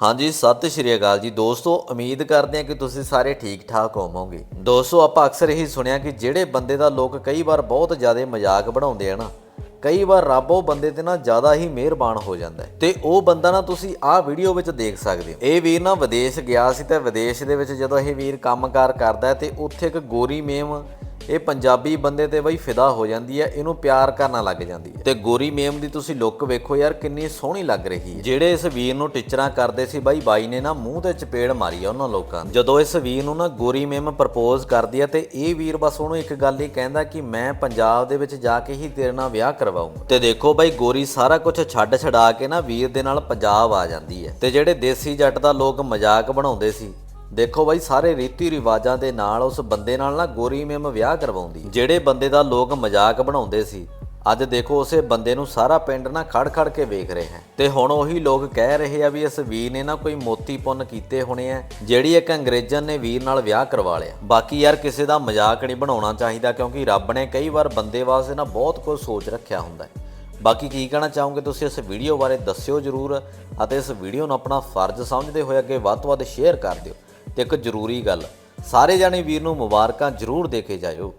ਹਾਂਜੀ, ਸਤਿ ਸ਼੍ਰੀ ਅਕਾਲ ਜੀ। ਦੋਸਤੋ, ਉਮੀਦ ਕਰਦੇ ਹਾਂ ਕਿ ਤੁਸੀਂ ਸਾਰੇ ਠੀਕ ਠਾਕ ਹੋਵੋਗੇ। ਦੋਸਤੋ, ਆਪਾਂ ਅਕਸਰ ਇਹੀ ਸੁਣਿਆ ਕਿ ਜਿਹੜੇ ਬੰਦੇ ਦਾ ਲੋਕ ਕਈ ਵਾਰ ਬਹੁਤ ਜ਼ਿਆਦਾ ਮਜ਼ਾਕ ਬਣਾਉਂਦੇ ਆ ਨਾ, ਕਈ ਵਾਰ ਰੱਬ ਉਹ ਬੰਦੇ ਤੇ ਨਾ ਜ਼ਿਆਦਾ ਹੀ ਮਿਹਰਬਾਨ ਹੋ ਜਾਂਦਾ ਹੈ। ਤੇ ਉਹ ਬੰਦਾ ਨਾ ਤੁਸੀਂ ਆਹ ਵੀਡੀਓ ਵਿੱਚ ਦੇਖ ਸਕਦੇ ਹੋ। ਇਹ ਵੀਰ ਨਾ ਵਿਦੇਸ਼ ਗਿਆ ਸੀ ਤੇ ਵਿਦੇਸ਼ ਦੇ ਵਿੱਚ ਜਦੋਂ ਇਹ ਵੀਰ ਕੰਮਕਾਰ ਕਰਦਾ ਹੈ ਤੇ ਉੱਥੇ ਇੱਕ ਗੋਰੀ ਮੇਮ ਇਹ ਪੰਜਾਬੀ ਬੰਦੇ ਤੇ ਬਈ ਫਿਦਾ ਹੋ ਜਾਂਦੀ ਹੈ, ਇਹਨੂੰ ਪਿਆਰ ਕਰਨਾ ਲੱਗ ਜਾਂਦੀ ਹੈ। ਤੇ ਗੋਰੀ ਮੇਮ ਦੀ ਤੁਸੀਂ ਲੁੱਕ ਵੇਖੋ ਯਾਰ, ਕਿੰਨੀ ਸੋਹਣੀ ਲੱਗ ਰਹੀ ਹੈ। ਜਿਹੜੇ ਇਸ ਵੀਰ ਨੂੰ ਟਿਚਰਾਂ ਕਰਦੇ ਸੀ, ਬਾਈ ਬਾਈ ਨੇ ਨਾ ਮੂੰਹ ਤੇ ਚਪੇੜ ਮਾਰੀ ਆ ਉਹਨਾਂ ਲੋਕਾਂ ਦੀ। ਜਦੋਂ ਇਸ ਵੀਰ ਨੂੰ ਨਾ ਗੋਰੀ ਮੇਮ ਪ੍ਰਪੋਜ਼ ਕਰਦੀ ਆ ਤੇ ਇਹ ਵੀਰ ਬਸ ਉਹਨੂੰ ਇੱਕ ਗੱਲ ਹੀ ਕਹਿੰਦਾ ਕਿ ਮੈਂ ਪੰਜਾਬ ਦੇ ਵਿੱਚ ਜਾ ਕੇ ਹੀ ਤੇਰੇ ਨਾਲ ਵਿਆਹ ਕਰਵਾਉਂਗਾ ਤੇ ਦੇਖੋ ਬਾਈ ਗੋਰੀ ਸਾਰਾ ਕੁਝ ਛੱਡ ਛਡਾ ਕੇ ਨਾ ਵੀਰ ਦੇ ਨਾਲ ਪੰਜਾਬ ਆ ਜਾਂਦੀ ਹੈ। ਤੇ ਜਿਹੜੇ ਦੇਸੀ ਜੱਟ ਦਾ ਲੋਕ ਮਜ਼ਾਕ ਬਣਾਉਂਦੇ ਸੀ ਦੇਖੋ ਬਾਈ, ਸਾਰੇ ਰੀਤੀ ਰਿਵਾਜਾਂ ਦੇ ਨਾਲ ਉਸ ਬੰਦੇ ਨਾਲ ਨਾ ਗੋਰੀ ਮੇਮ ਵਿਆਹ ਕਰਵਾਉਂਦੀ ਜਿਹੜੇ ਬੰਦੇ ਦਾ ਲੋਕ ਮਜ਼ਾਕ ਬਣਾਉਂਦੇ ਸੀ, ਅੱਜ ਦੇਖੋ ਉਸੇ ਬੰਦੇ ਨੂੰ ਸਾਰਾ ਪਿੰਡ ਨਾ ਖੜ ਖੜ ਕੇ ਵੇਖ ਰਹੇ ਹੈ। ਤੇ ਹੁਣ ਉਹੀ ਲੋਕ ਕਹਿ ਰਹੇ ਆ ਵੀ ਇਸ ਵੀਰ ਨੇ ਨਾ ਕੋਈ ਮੋਤੀ ਪੁੰਨ ਕੀਤੇ ਹੋਣੇ ਆ, ਜਿਹੜੀ ਇੱਕ ਅੰਗਰੇਜ਼ਨ ਨੇ ਵੀਰ ਨਾਲ ਵਿਆਹ ਕਰਵਾ ਲਿਆ। ਬਾਕੀ ਯਾਰ ਕਿਸੇ ਦਾ ਮਜ਼ਾਕ ਨਹੀਂ ਬਣਾਉਣਾ ਚਾਹੀਦਾ, ਕਿਉਂਕਿ ਰੱਬ ਨੇ ਕਈ ਵਾਰ ਬੰਦੇ ਵਾਸਤੇ ਨਾ ਬਹੁਤ ਕੁਝ ਸੋਚ ਰੱਖਿਆ ਹੁੰਦਾ ਹੈ। ਬਾਕੀ ਕੀ ਕਹਿਣਾ ਚਾਹੋਗੇ ਤੁਸੀਂ ਇਸ ਵੀਡੀਓ ਬਾਰੇ, ਦੱਸਿਓ ਜਰੂਰ, ਅਤੇ ਇਸ ਵੀਡੀਓ ਨੂੰ ਆਪਣਾ ਫਰਜ਼ ਸਮਝਦੇ ਹੋਏ ਅੱਗੇ ਵੱਧ ਤੋਂ ਵੱਧ ਸ਼ੇਅਰ ਕਰ ਦਿਓ। ਤੇ ਇੱਕ ਜ਼ਰੂਰੀ ਗੱਲ ਸਾਰੇ ਜਾਣੇ ਵੀਰ ਨੂੰ ਮੁਬਾਰਕਾਂ ਜਰੂਰ ਦੇ ਕੇ ਜਾਇਓ।